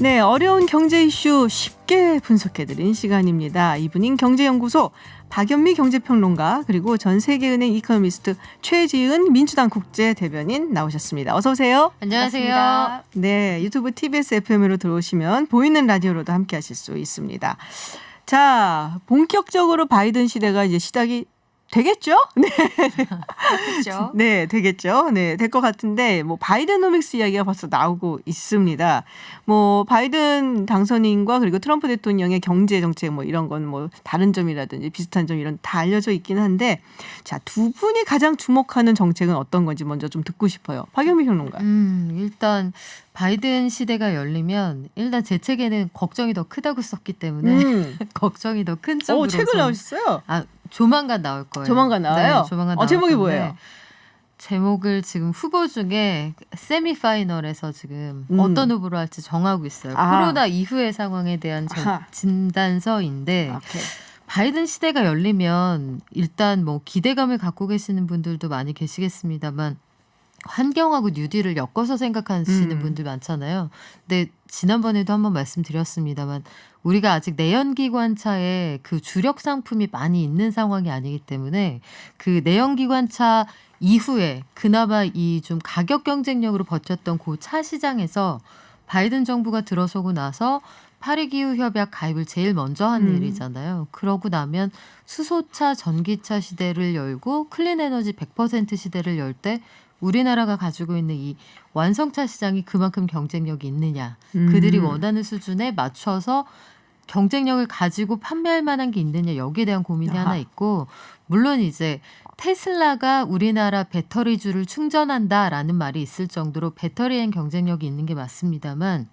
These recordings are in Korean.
네, 어려운 경제 이슈 쉽게 분석해드린 시간입니다. 이분인 경제연구소 박연미 경제평론가 그리고 전 세계은행 이코노미스트 최지은 민주당 국제 대변인 나오셨습니다. 어서 오세요. 안녕하세요. 반갑습니다. 네, 유튜브 TBS FM으로 들어오시면 보이는 라디오로도 함께 하실 수 있습니다. 자, 본격적으로 바이든 시대가 이제 시작이 되겠죠? 네. 그렇죠. 네, 되겠죠. 네, 될 것 같은데 뭐 바이든노믹스 이야기가 벌써 나오고 있습니다. 뭐 바이든 당선인과 그리고 트럼프 대통령의 경제 정책 뭐 이런 건 뭐 다른 점이라든지 비슷한 점 이런 다 알려져 있긴 한데 자, 두 분이 가장 주목하는 정책은 어떤 건지 먼저 좀 듣고 싶어요. 박영미 평론가. 음, 일단 바이든 시대가 열리면 일단 제 책에는 걱정이 더 크다고 썼기 때문에 음. 걱정이 더 큰 쪽으로 오, 책을 좀- 나오셨어요? 아, 조만간 나올 거예요. 조만간 나와요? 네, 조만간 어, 나올 제목이 건데 뭐예요? 제목을 지금 후보 중에 세미 파이널에서 지금 음. 어떤 후보로 할지 정하고 있어요. 아. 코로나 이후의 상황에 대한 정- 아하. 진단서인데 오케이. 바이든 시대가 열리면 일단 뭐 기대감을 갖고 계시는 분들도 많이 계시겠습니다만 환경하고 뉴딜을 엮어서 생각하시는 음. 분들 많잖아요. 근데 지난번에도 한번 말씀드렸습니다만 우리가 아직 내연기관차에 그 주력 상품이 많이 있는 상황이 아니기 때문에 그 내연기관차 이후에 그나마 이 좀 가격 경쟁력으로 버텼던 그 차 시장에서 바이든 정부가 들어서고 나서 파리 기후 협약 가입을 제일 먼저 한 음. 일이잖아요. 그러고 나면 수소차, 전기차 시대를 열고 클린 에너지 100% 시대를 열 때 우리나라가 가지고 있는 이 완성차 시장이 그만큼 경쟁력이 있느냐. 그들이 음. 원하는 수준에 맞춰서 경쟁력을 가지고 판매할 만한 게 있느냐 여기에 대한 고민이 아하. 하나 있고 물론 이제 테슬라가 우리나라 배터리주를 충전한다라는 말이 있을 정도로 배터리엔 경쟁력이 있는 게 맞습니다만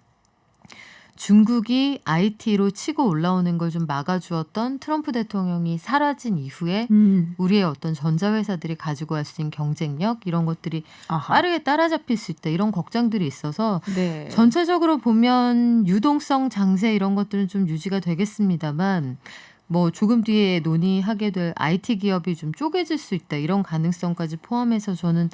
중국이 IT로 치고 올라오는 걸 좀 막아주었던 트럼프 대통령이 사라진 이후에 음. 우리의 어떤 전자회사들이 가지고 갈 수 있는 경쟁력 이런 것들이 아하. 빠르게 따라잡힐 수 있다 이런 걱정들이 있어서 네. 전체적으로 보면 유동성 장세 이런 것들은 좀 유지가 되겠습니다만 뭐 조금 뒤에 논의하게 될 IT 기업이 좀 쪼개질 수 있다 이런 가능성까지 포함해서 저는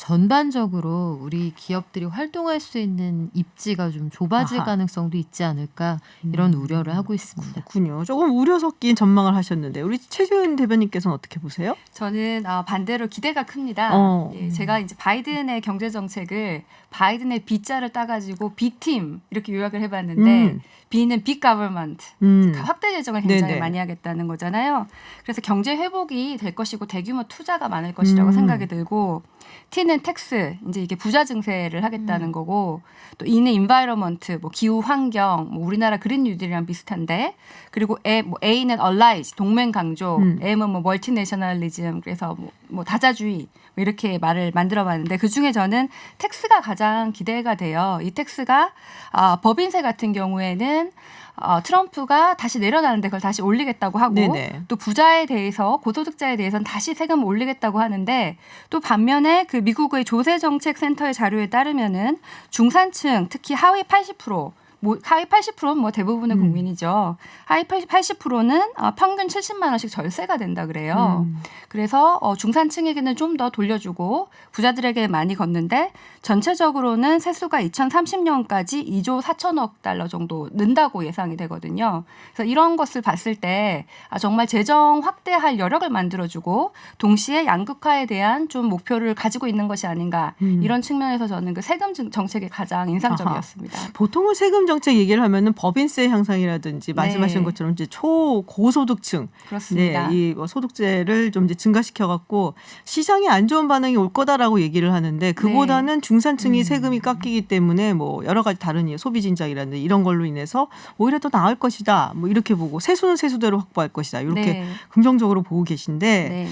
전반적으로 우리 기업들이 활동할 수 있는 입지가 좀 좁아질 아하. 가능성도 있지 않을까 이런 음. 우려를 하고 있습니다. 그렇군요. 조금 우려 섞인 전망을 하셨는데 우리 최지은 대변인께서는 어떻게 보세요? 저는 아, 반대로 기대가 큽니다. 어. 예, 제가 이제 바이든의 경제 정책을 바이든의 B자를 따가지고 B팀 이렇게 요약을 해봤는데 음. B는 빅 가버먼트 음. 확대 재정을 굉장히 네네. 많이 하겠다는 거잖아요. 그래서 경제 회복이 될 것이고 대규모 투자가 많을 것이라고 음. 생각이 들고 T는 텍스 이제 이게 부자 증세를 하겠다는 음. 거고 또 E는 인바이러먼트 뭐 기후 환경 뭐 우리나라 그린 뉴딜이랑 비슷한데 그리고 A, 뭐 A는 allies 동맹 강조 음. M은 뭐 멀티내셔널리즘 그래서 뭐, 뭐 다자주의 뭐 이렇게 말을 만들어봤는데 그 중에 저는 텍스가 가장 기대가 돼요. 이 텍스가 아, 법인세 같은 경우에는 어, 트럼프가 다시 내려놨는데 그걸 다시 올리겠다고 하고 네네. 또 부자에 대해서 고소득자에 대해서는 다시 세금을 올리겠다고 하는데 또 반면에 그 미국의 조세정책센터의 자료에 따르면은 중산층 특히 하위 80% 뭐 하위 80%는 뭐 대부분의 음. 국민이죠. 하위 80, 80%는 어, 평균 70만 원씩 절세가 된다 그래요. 음. 그래서 어, 중산층에게는 좀 더 돌려주고 부자들에게 많이 걷는데 전체적으로는 세수가 2030년까지 2조 4천억 달러 정도 는다고 예상이 되거든요. 그래서 이런 것을 봤을 때 아, 정말 재정 확대할 여력을 만들어주고 동시에 양극화에 대한 좀 목표를 가지고 있는 것이 아닌가 음. 이런 측면에서 저는 그 세금 정- 정책이 가장 인상적이었습니다. 보통은 세금 정책 얘기를 하면은 법인세 향상이라든지 말씀하신 네. 것처럼 이제 초고소득층 그렇습니다. 네, 이뭐 소득세를 좀 이제 증가시켜 갖고 시장에 안 좋은 반응이 올 거다라고 얘기를 하는데 그보다는 중산층이 음. 세금이 깎이기 때문에 뭐 여러 가지 다른 소비 진작이라든지 이런 걸로 인해서 오히려 더 나을 것이다. 뭐 이렇게 보고 세수는 세수대로 확보할 것이다. 이렇게 네. 긍정적으로 보고 계신데 네.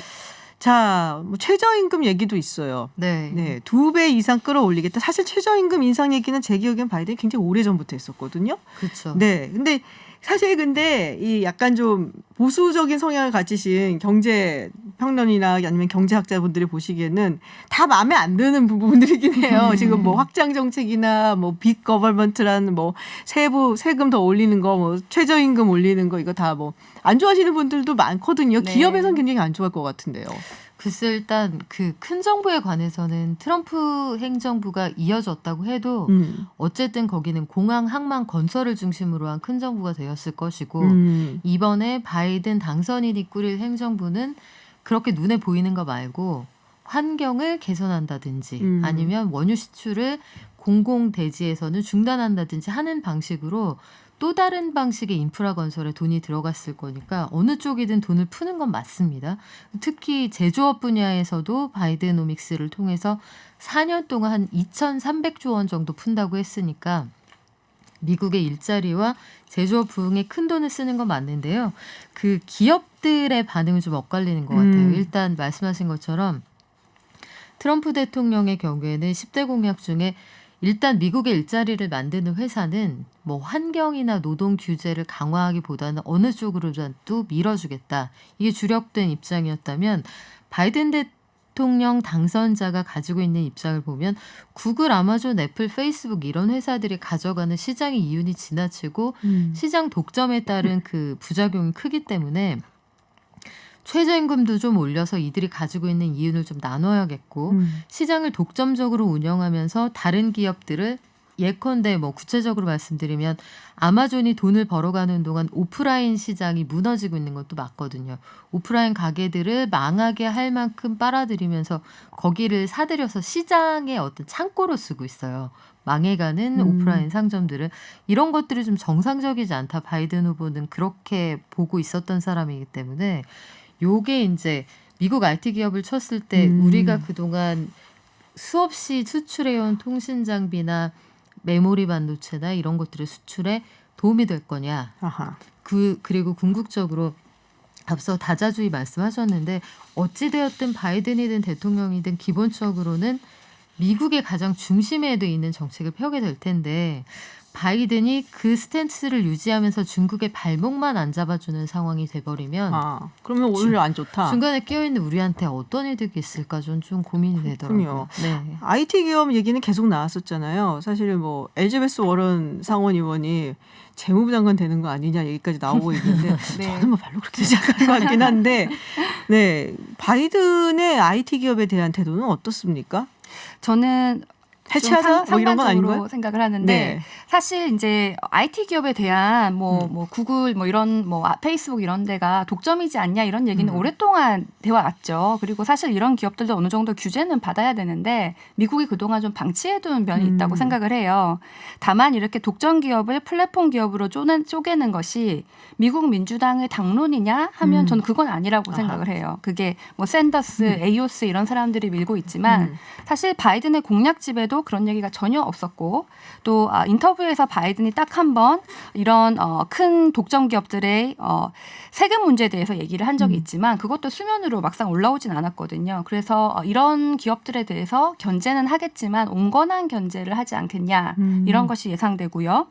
자, 뭐 최저임금 얘기도 있어요. 네. 네, 두 배 이상 끌어올리겠다. 사실 최저임금 인상 얘기는 제 기억엔 바이든이 굉장히 오래 전부터 했었거든요. 그렇죠. 네, 근데 사실 근데 이 약간 좀 보수적인 성향을 가지신 경제 평론이나 아니면 경제학자분들이 보시기에는 다 마음에 안 드는 부분들이긴 해요. 음. 지금 뭐 확장 정책이나 뭐빅 거벌먼트라는 뭐 세부 세금 더 올리는 거, 뭐 최저임금 올리는 거 이거 다 뭐 안 좋아하시는 분들도 많거든요. 네. 기업에선 굉장히 안 좋아할 것 같은데요. 글쎄 일단 그 큰 정부에 관해서는 트럼프 행정부가 이어졌다고 해도 음. 어쨌든 거기는 공항 항만 건설을 중심으로 한 큰 정부가 되었을 것이고 음. 이번에 바이든 당선인이 꾸릴 행정부는 그렇게 눈에 보이는 거 말고 환경을 개선한다든지 음. 아니면 원유 시출을 공공 대지에서는 중단한다든지 하는 방식으로 또 다른 방식의 인프라 건설에 돈이 들어갔을 거니까 어느 쪽이든 돈을 푸는 건 맞습니다. 특히 제조업 분야에서도 바이드노믹스를 통해서 4년 동안 한 2,300조 원 정도 푼다고 했으니까 미국의 일자리와 제조업 부흥에 큰 돈을 쓰는 건 맞는데요. 그 기업들의 반응은 좀 엇갈리는 것 같아요. 음. 일단 말씀하신 것처럼 트럼프 대통령의 경우에는 10대 공약 중에 일단 미국의 일자리를 만드는 회사는 뭐 환경이나 노동 규제를 강화하기보다는 어느 쪽으로라도 밀어주겠다. 이게 주력된 입장이었다면 바이든 대통령 당선자가 가지고 있는 입장을 보면 구글, 아마존, 애플, 페이스북 이런 회사들이 가져가는 시장의 이윤이 지나치고 음. 시장 독점에 따른 그 부작용이 크기 때문에 최저임금도 좀 올려서 이들이 가지고 있는 이윤을 좀 나눠야겠고 음. 시장을 독점적으로 운영하면서 다른 기업들을 예컨대 뭐 구체적으로 말씀드리면 아마존이 돈을 벌어가는 동안 오프라인 시장이 무너지고 있는 것도 맞거든요. 오프라인 가게들을 망하게 할 만큼 빨아들이면서 거기를 사들여서 시장의 어떤 창고로 쓰고 있어요. 망해가는 음. 오프라인 상점들을 이런 것들이 좀 정상적이지 않다. 바이든 후보는 그렇게 보고 있었던 사람이기 때문에 요게 이제 미국 IT 기업을 쳤을 때 음. 우리가 그동안 수없이 수출해온 통신 장비나 메모리 반도체나 이런 것들의 수출에 도움이 될 거냐. 아하. 그 그리고 궁극적으로 앞서 다자주의 말씀하셨는데 어찌 되었든 바이든이든 대통령이든 기본적으로는 미국의 가장 중심에 있는 정책을 펴게 될 텐데 바이든이 그 스탠스를 유지하면서 중국의 발목만 안 잡아주는 상황이 돼버리면 아, 그러면 오히려 안 좋다. 중간에 끼어있는 우리한테 어떤 이득이 있을까 좀, 좀 고민이 되더라고요. 네. IT 기업 얘기는 계속 나왔었잖아요. 사실 뭐 엘즈베스 워런 상원 의원이 재무부 장관 되는 거 아니냐 얘기까지 나오고 있는데 네. 저는 뭐 별로 그렇게 생각하는 것 같긴 한데 네 바이든의 IT 기업에 대한 태도는 어떻습니까? 저는 좀 해체하자 상- 뭐 이런 건 아닌가요? 생각을 하는데 네. 사실 이제 IT 기업에 대한 뭐 음. 뭐 구글 뭐 이런 뭐 아, 페이스북 이런 데가 독점이지 않냐 이런 얘기는 음. 오랫동안 되어 왔죠. 그리고 사실 이런 기업들도 어느 정도 규제는 받아야 되는데 미국이 그동안 좀 방치해둔 면이 음. 있다고 생각을 해요. 다만 이렇게 독점 기업을 플랫폼 기업으로 쪼는, 쪼개는 것이 미국 민주당의 당론이냐 하면 음. 저는 그건 아니라고 아하. 생각을 해요. 그게 뭐 샌더스, 에이오스 이런 사람들이 밀고 있지만 음. 사실 바이든의 공약 집에도 그런 얘기가 전혀 없었고 또 아, 인터뷰에서 바이든이 딱 한 번 이런 어, 큰 독점 기업들의 어, 세금 문제에 대해서 얘기를 한 적이 음. 있지만 그것도 수면으로 막상 올라오진 않았거든요. 그래서 어, 이런 기업들에 대해서 견제는 하겠지만 온건한 견제를 하지 않겠냐 음. 이런 것이 예상되고요.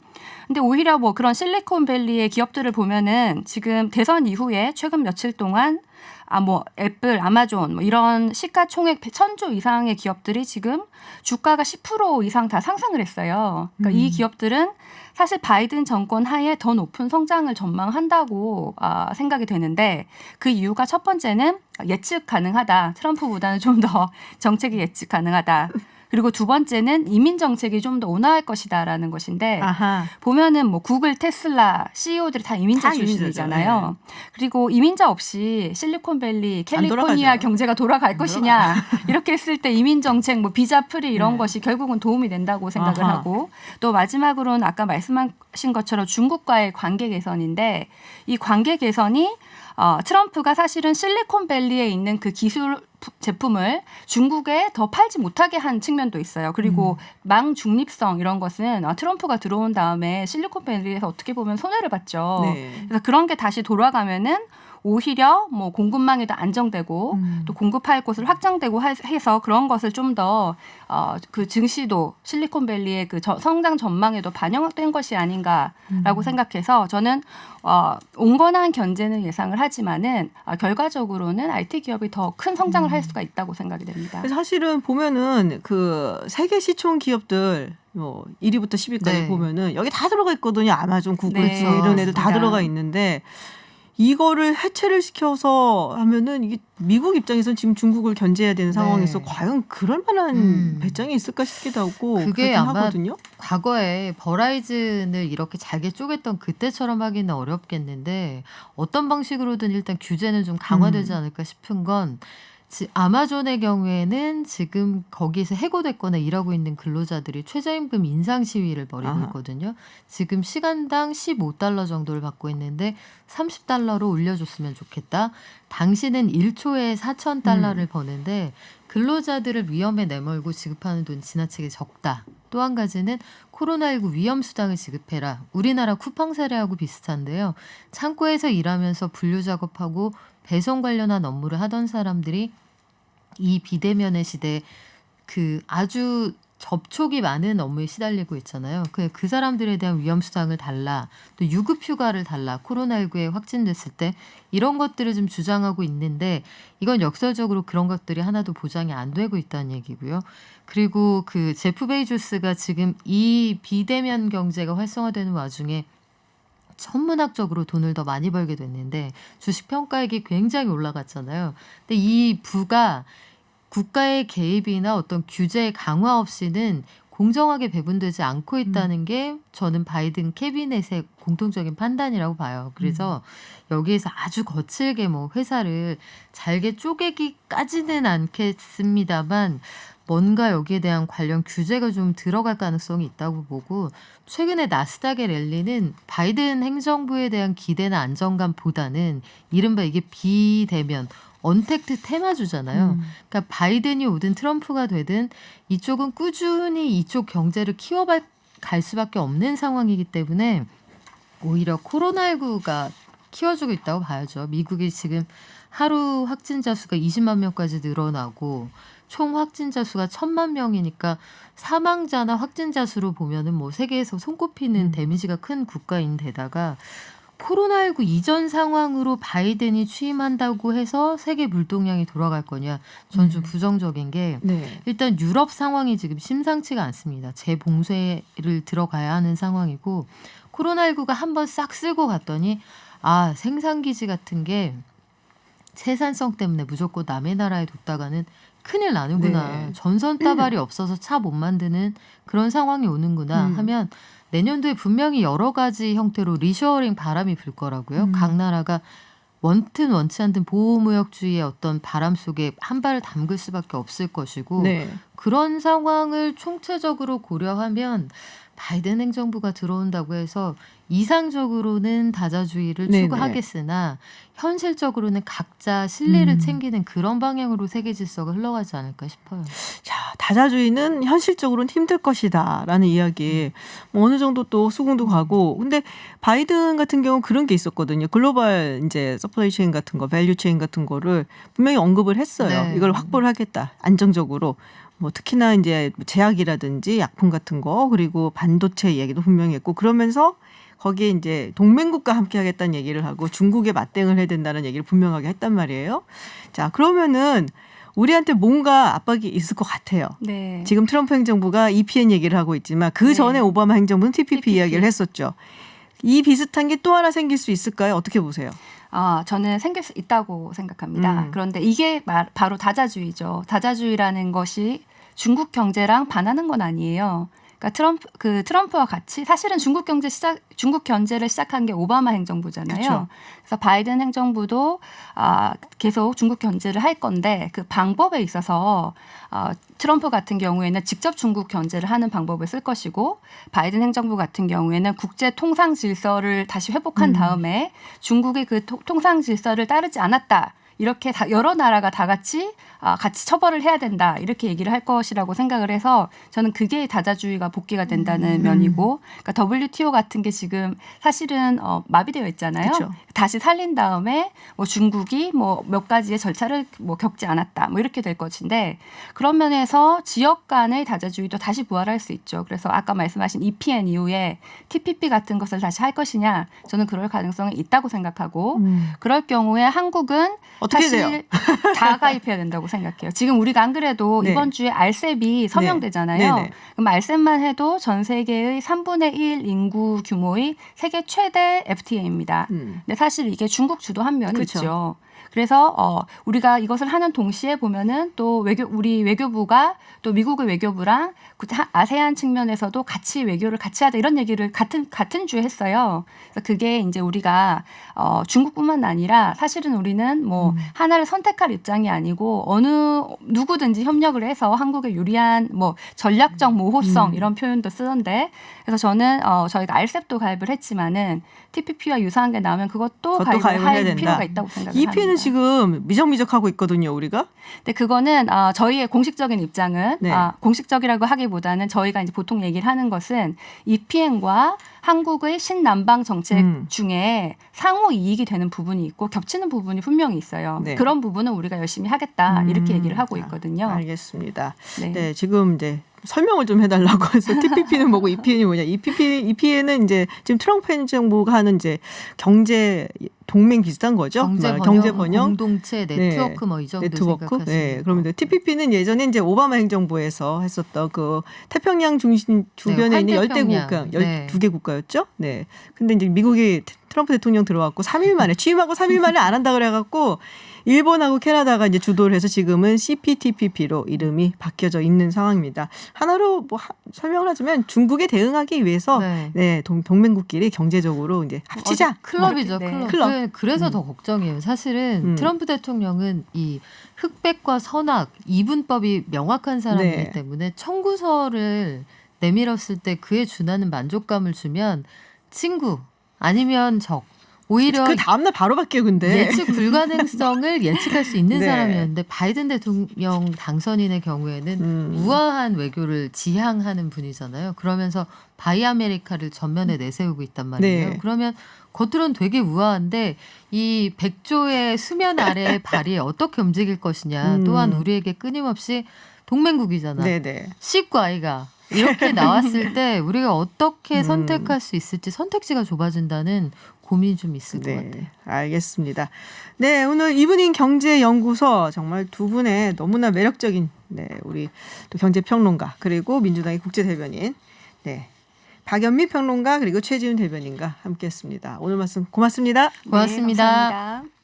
근데 오히려 뭐 그런 실리콘밸리의 기업들을 보면은 지금 대선 이후에 최근 며칠 동안 아 뭐 애플, 아마존 뭐 이런 시가총액 천조 이상의 기업들이 지금 주가가 10% 이상 다 상승을 했어요. 그러니까 이 음. 기업들은 사실 바이든 정권 하에 더 높은 성장을 전망한다고 아, 생각이 되는데 그 이유가 첫 번째는 예측 가능하다. 트럼프보다는 좀 더 정책이 예측 가능하다. 그리고 두 번째는 이민 정책이 좀 더 온화할 것이다라는 것인데 아하. 보면은 뭐 구글, 테슬라 CEO들이 다 이민자 다. 출신이잖아요. 그리고 이민자 없이 실리콘밸리, 캘리포니아. 경제가 돌아갈 안 것이냐 이렇게 했을 때 이민 정책, 뭐 비자 프리 이런 네. 것이 결국은 도움이 된다고 생각을 아하. 하고 또 마지막으로는 아까 말씀하신 것처럼 중국과의 관계 개선인데 이 관계 개선이 어, 트럼프가 사실은 실리콘밸리에 있는 그 기술 부- 제품을 중국에 더 팔지 못하게 한 측면도 있어요. 그리고 망 중립성 이런 것은 어, 트럼프가 들어온 다음에 실리콘밸리에서 어떻게 보면 손해를 봤죠. 네. 그래서 그런 게 다시 돌아가면은 오히려 뭐 공급망이 더 안정되고 음. 또 공급할 곳을 확장되고 하- 해서 그런 것을 좀 더 어, 그 증시도 실리콘밸리의 그 저- 성장 전망에도 반영된 것이 아닌가라고 생각해서 저는 어, 온건한 견제는 예상을 하지만은 어, 결과적으로는 IT 기업이 더 큰 성장을 할 수가 있다고 생각이 됩니다. 그래서 사실은 보면은 그 세계 시총 기업들 뭐 1위부터 10위까지 네. 보면은 여기 다 들어가 있거든요. 아마존, 구글, 네, 뭐 이런 애들 다 맞습니다. 들어가 있는데 이거를 해체를 시켜서 하면은 이게 미국 입장에서는 지금 중국을 견제해야 되는 상황에서 네. 과연 그럴 만한 음. 배짱이 있을까 싶기도 하고 그게 아마 하거든요. 과거에 버라이즌을 이렇게 잘게 쪼갰던 그때처럼 하기는 어렵겠는데 어떤 방식으로든 일단 규제는 좀 강화되지 음. 않을까 싶은 건 지- 아마존의 경우에는 지금 거기에서 해고됐거나 일하고 있는 근로자들이 최저임금 인상 시위를 벌이고 아하. 있거든요. 지금 시간당 15달러 정도를 받고 있는데 30달러로 올려줬으면 좋겠다. 당신은 1초에 4,000달러를 음. 버는데 근로자들을 위험에 내몰고 지급하는 돈 지나치게 적다. 또 한 가지는 코로나19 위험 수당을 지급해라. 우리나라 쿠팡 사례하고 비슷한데요. 창고에서 일하면서 분류 작업하고 배송 관련한 업무를 하던 사람들이 이 비대면의 시대에 그 아주 접촉이 많은 업무에 시달리고 있잖아요. 그, 그 사람들에 대한 위험 수당을 달라. 또 유급 휴가를 달라. 코로나19에 확진됐을 때 이런 것들을 좀 주장하고 있는데 이건 역설적으로 그런 것들이 하나도 보장이 안 되고 있다는 얘기고요. 그리고 그 제프 베이조스가 지금 이 비대면 경제가 활성화되는 와중에 천문학적으로 돈을 더 많이 벌게 됐는데 주식 평가액이 굉장히 올라갔잖아요. 근데 이 부가 국가의 개입이나 어떤 규제 강화 없이는 공정하게 배분되지 않고 있다는 게 저는 바이든 캐비넷의 공통적인 판단이라고 봐요. 그래서 여기에서 아주 거칠게 뭐 회사를 잘게 쪼개기까지는 않겠습니다만 뭔가 여기에 대한 관련 규제가 좀 들어갈 가능성이 있다고 보고 최근에 나스닥의 랠리는 바이든 행정부에 대한 기대나 안정감보다는 이른바 이게 비대면 언택트 테마주잖아요. 음. 그러니까 바이든이 오든 트럼프가 되든 이쪽은 꾸준히 이쪽 경제를 키워갈 갈 수밖에 없는 상황이기 때문에 오히려 코로나19가 키워주고 있다고 봐야죠. 미국이 지금 하루 확진자 수가 20만 명까지 늘어나고 총 확진자 수가 천만 명이니까 사망자나 확진자 수로 보면은 뭐 세계에서 손꼽히는 음. 데미지가 큰 국가인 데다가 코로나19 이전 상황으로 바이든이 취임한다고 해서 세계 물동량이 돌아갈 거냐? 전좀 음. 부정적인 게 네. 일단 유럽 상황이 지금 심상치가 않습니다. 재봉쇄를 들어가야 하는 상황이고 코로나19가 한번 싹 쓸고 갔더니 아 생산 기지 같은 게 생산성 때문에 무조건 남의 나라에 뒀다가는 큰일 나는구나. 네. 전선 따발이 없어서 차 못 만드는 그런 상황이 오는구나 음. 하면 내년도에 분명히 여러 가지 형태로 리셔링 바람이 불 거라고요. 음. 각 나라가 원튼 원치 않든 보호무역주의의 어떤 바람 속에 한 발을 담글 수밖에 없을 것이고 네. 그런 상황을 총체적으로 고려하면 바이든 행정부가 들어온다고 해서 이상적으로는 다자주의를 네네. 추구하겠으나 현실적으로는 각자 신뢰를 음. 챙기는 그런 방향으로 세계 질서가 흘러가지 않을까 싶어요. 자, 다자주의는 현실적으로는 힘들 것이다라는 이야기. 뭐 어느 정도 또 수긍도 가고. 근데 바이든 같은 경우 는 그런 게 있었거든요. 글로벌 이제 서플라이 체인 같은 거, 밸류 체인 같은 거를 분명히 언급을 했어요. 네. 이걸 확보를 하겠다. 안정적으로. 뭐 특히나 이제 제약이라든지 약품 같은 거 그리고 반도체 이야기도 분명히 했고 그러면서 거기에 이제 동맹국과 함께 하겠다는 얘기를 하고 중국에 맞대응을 해야 된다는 얘기를 분명하게 했단 말이에요. 자, 그러면은 우리한테 뭔가 압박이 있을 것 같아요. 네. 지금 트럼프 행정부가 EPN 얘기를 하고 있지만 그 네. 전에 오바마 행정부는 TPP, TPP. 이야기를 했었죠. 이 비슷한 게 또 하나 생길 수 있을까요? 어떻게 보세요? 아, 저는 생길 수 있다고 생각합니다. 음. 그런데 이게 말- 바로 다자주의죠. 다자주의라는 것이 중국 경제랑 반하는 건 아니에요. 그러니까 트럼프 그 트럼프와 같이 사실은 중국 경제 시작 중국 견제를 시작한 게 오바마 행정부잖아요. 그쵸. 그래서 바이든 행정부도 아 계속 중국 견제를 할 건데 그 방법에 있어서 어, 트럼프 같은 경우에는 직접 중국 견제를 하는 방법을 쓸 것이고 바이든 행정부 같은 경우에는 국제 통상 질서를 다시 회복한 음. 다음에 중국의 그 토- 통상 질서를 따르지 않았다. 이렇게 다 여러 나라가 다 같이 아, 같이 처벌을 해야 된다 이렇게 얘기를 할 것이라고 생각을 해서 저는 그게 다자주의가 복귀가 된다는 음. 면이고 그러니까 WTO 같은 게 지금 사실은 어, 마비되어 있잖아요. 그쵸. 다시 살린 다음에 뭐 중국이 뭐 몇 가지의 절차를 뭐 겪지 않았다 뭐 이렇게 될 것인데 그런 면에서 지역 간의 다자주의도 다시 부활할 수 있죠. 그래서 아까 말씀하신 EPN 이후에 TPP 같은 것을 다시 할 것이냐 저는 그럴 가능성이 있다고 생각하고 음. 그럴 경우에 한국은 어떻게 사실 돼요? 다 가입해야 된다고 생각해요. 지금 우리가 안 그래도 네. 이번 주에 알셉이 서명되잖아요. 네, 네. 그럼 알셉만 해도 전 세계의 3분의 1 인구 규모의 세계 최대 FTA입니다. 음. 근데 사실 이게 중국 주도한 면이 그렇죠. 있죠. 그래서 어 우리가 이것을 하는 동시에 보면은 또 외교 우리 외교부가 또 미국의 외교부랑 그 하- 아세안 측면에서도 같이 외교를 같이 하자 이런 얘기를 같은 같은 주에 했어요. 그래서 그게 이제 우리가 어 중국뿐만 아니라 사실은 우리는 뭐 하나를 선택할 입장이 아니고 어느 누구든지 협력을 해서 한국에 유리한 뭐 전략적 모호성 이런 표현도 쓰던데 그래서 저는 어 저희가 알셉도 가입을 했지만은 TPP와 유사한 게 나오면 그것도, 가입을 할. 필요가 있다고 생각을 EP는 합니다. 지금 미적미적하고 있거든요, 우리가. 근데 그거는 어, 저희의 공식적인 입장은 네. 아, 공식적이라고 하기보다는 저희가 이제 보통 얘기를 하는 것은 EPN과 한국의 신남방 정책 음. 중에 상호 이익이 되는 부분이 있고 겹치는 부분이 분명히 있어요. 네. 그런 부분은 우리가 열심히 하겠다 이렇게 음. 얘기를 하고 아, 있거든요. 알겠습니다. 네. 네, 지금 이제 설명을 좀 해달라고 해서 TPP는 뭐고 EPN이 뭐냐. EPP, EPN은 이제 지금 트럼프 행정부가 하는 이제 경제 동맹 비슷한 거죠. 경제 뭐 번영, 경제 번영. 공동체 네트워크 뭐이 정도 네트워크. 네. 그러면 TPP는 예전에 이제 오바마 행정부에서 했었던 그 태평양 중심 주변에 있는 열대. 국가, 네. 12개 국가였죠. 네. 근데 이제 미국이 트럼프 대통령 들어왔고 3일 만에 취임하고 3일 만에 안 한다 그래 갖고 일본하고 캐나다가 이제 주도를 해서 지금은 CPTPP로 이름이 바뀌어져 있는 상황입니다. 하나로 뭐 하- 설명을 하자면 중국에 대응하기 위해서 네. 네, 동, 동맹국끼리 경제적으로 이제 합치자. 클럽이죠, 네. 클럽. 클럽. 그- 그래서 더 걱정이에요. 사실은 음. 트럼프 대통령은 이 흑백과 선악 이분법이 명확한 사람이기 네. 때문에 청구서를 내밀었을 때 그에 준하는 만족감을 주면 친구 아니면 적 오히려 그 다음날 바로 바뀌어 근데. 예측 불가능성을 예측할 수 있는 네. 사람이었는데 바이든 대통령 당선인의 경우에는 음. 우아한 외교를 지향하는 분이잖아요. 그러면서 바이 아메리카를 전면에 내세우고 있단 말이에요. 네. 그러면 겉으로는 되게 우아한데 이 백조의 수면 아래의 발이 어떻게 움직일 것이냐. 음. 또한 우리에게 끊임없이 동맹국이잖아. 네네. C과 I가 이렇게 나왔을 때 우리가 어떻게 음. 선택할 수 있을지 선택지가 좁아진다는 고민이 좀 있을 것 같아요. 네, 알겠습니다. 네, 오늘 이브닝 경제연구소 정말 두 분의 너무나 매력적인 네, 우리 또 경제평론가 그리고 민주당의 국제대변인 네. 박연미 평론가 그리고 최지훈 대변인과 함께했습니다. 오늘 말씀 고맙습니다. 고맙습니다. 네, 감사합니다.